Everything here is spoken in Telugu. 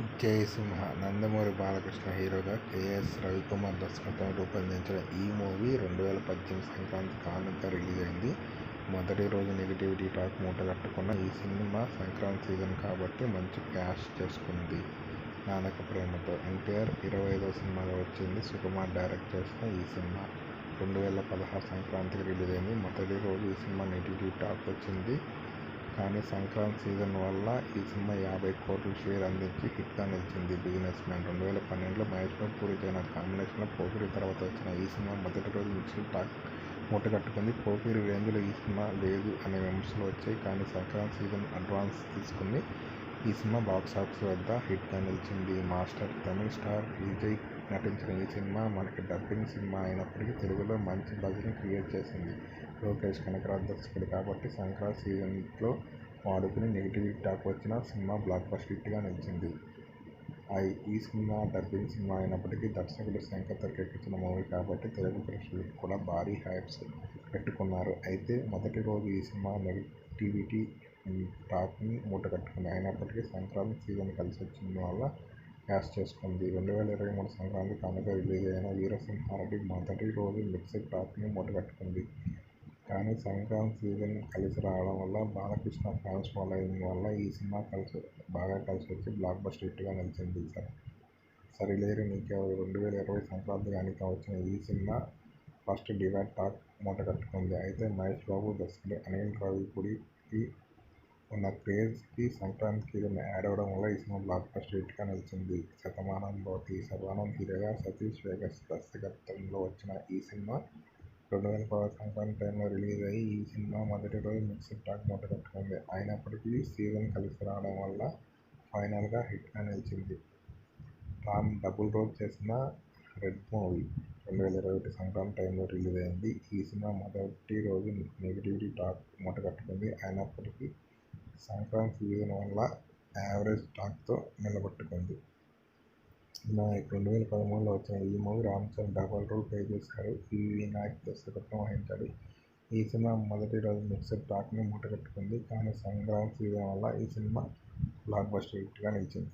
జయసింహ నందమూరి బాలకృష్ణ హీరోగా కేఎస్ రవికుమార్ దర్శకత్వం రూపొందించిన ఈ మూవీ రెండు వేల పద్దెనిమిది సంక్రాంతి కానుక రిలీజ్ అయింది. మొదటి రోజు నెగిటివిటీ టాక్ మూటగట్టుకున్న ఈ సినిమా సంక్రాంతి సీజన్ కాబట్టి మంచి క్యాష్ చేసుకుంది. నానక ప్రేమతో' ఎన్టీఆర్ ఇరవై ఐదో సినిమాగా వచ్చింది. సుకుమార్ డైరెక్ట్ చేసిన ఈ సినిమా రెండు వేల పదహారు సంక్రాంతికి రిలీజ్ అయింది. మొదటి రోజు ఈ సినిమా నెగిటివ్ టాక్ వచ్చింది. కానీ సంక్రాంతి సీజన్ వల్ల ఈ సినిమా యాభై కోట్ల షేర్ అందించి హిట్గా నిలిచింది. 'బిజినెస్ మ్యాన్' రెండు వేల పన్నెండులో మహేష్ బాబు, పూరీ జగన్నాథ్ కాంబినేషన్లో 'పోకిరి' తర్వాత వచ్చిన ఈ సినిమా మొదటి రోజు మిక్స్డ్ టాక్ మూటగట్టుకుంది. 'పోకిరి' రేంజ్లో ఈ సినిమా లేదు అనే విమర్శలు వచ్చాయి. కానీ సంక్రాంతి సీజన్ అడ్వాన్స్ తీసుకుని ఈ సినిమా బాక్సాఫీస్ వద్ద హిట్గా నిలిచింది. మాస్టర్ తమిళ స్టార్ విజయ్ నటించిన ఈ సినిమా మనకి డబ్బింగ్ సినిమా అయినప్పటికీ తెలుగులో మంచి బజ్ని క్రియేట్ చేసింది. లోకేష్ కనకరాజ్ దర్శకుడు కాబట్టి సంక్రాంతి సీజన్లో వాడుకుని నెగిటివ్ టాక్ వచ్చిన సినిమా బ్లాక్ ఫస్ట్ హిట్గా నిలిచింది. ఈ సినిమా డబ్బింగ్ సినిమా అయినప్పటికీ దర్శకుడు శంకర్ తెరకెక్కించిన మూవీ కాబట్టి తెలుగు ప్రేక్షకులు కూడా భారీ హైప్స్ పెట్టుకున్నారు. అయితే మొదటి రోజు ఈ సినిమా నెగిటివిటీ టాప్ని మూట కట్టుకుంది అయినప్పటికీ సంక్రాంతి సీజన్ కలిసి వచ్చింది వల్ల క్యాష్ చేసుకుంది. రెండు వేల ఇరవై మూడు సంక్రాంతి కానుక రిలీజ్ అయిన 'వీరసింహారెడ్డి' మొదటి రోజు మెక్సిడ్ టాప్ని మూట మూటగట్టుకుంది. కానీ సంక్రాంతి సీజన్ కలిసి రావడం వల్ల, బాలకృష్ణ ఫ్యాన్స్ ఫాలోయింగ్ వల్ల ఈ సినిమా కలిసి బాగా కలిసి వచ్చి బ్లాక్ బస్ట్ హిట్గా నిలిచింది. సార్ 'సరిలేరు నీకెవ్వరు' రెండు వేల ఇరవై సంక్రాంతి కానుకగా వచ్చిన ఈ సినిమా ఫస్ట్ డివైడ్ టాక్ మూటగట్టుకుంది. అయితే మహేష్ బాబు, దర్శకుడు అనిల్ రావిపూడికి ఉన్న క్రేజ్కి సంక్రాంతికి సీజన్ యాడ్ అవడం వల్ల ఈ సినిమా బ్లాక్ బస్టర్ హిట్గా నిలిచింది. 'శతమానం భవతి' శర్వానంద్ హీరోగా, సతీష్ వేగస్ దర్శకత్వంలో వచ్చిన ఈ సినిమా రెండు వేల పదహారు సంక్రాంతి టైంలో రిలీజ్ అయ్యి ఈ సినిమా మొదటి రోజు మిక్స్డ్ టాక్ మూటగట్టుకుంది. అయినప్పటికీ సీజన్ కలిసి రావడం వల్ల ఫైనల్గా హిట్గా నిలిచింది. రామ్ డబుల్ రోల్ చేసిన 'రెడ్' మూవీ రెండు వేల ఇరవై ఒకటి సంక్రాంతి టైంలో రిలీజ్ అయింది. ఈ సినిమా మొదటి రోజు నెగిటివిటీ టాక్ మూటగట్టుకుంది. అయినప్పటికీ సంక్రాంతి సీజన్ వల్ల యావరేజ్ టాక్తో నిలబెట్టుకుంది. రెండు వేల పదమూడులో వచ్చిన ఈ movie Ram Charan double role play చేశాడు. వి. వినాయక్ దర్శకత్వం వహించాడు. ఈ సినిమా మొదటి రోజు మిక్సర్ టాక్ని మూటగట్టుకుంది. కానీ సంక్రాంతి సీజన్ వల్ల ఈ సినిమా బ్లాక్ బస్టర్ హిట్గా నిలిచింది.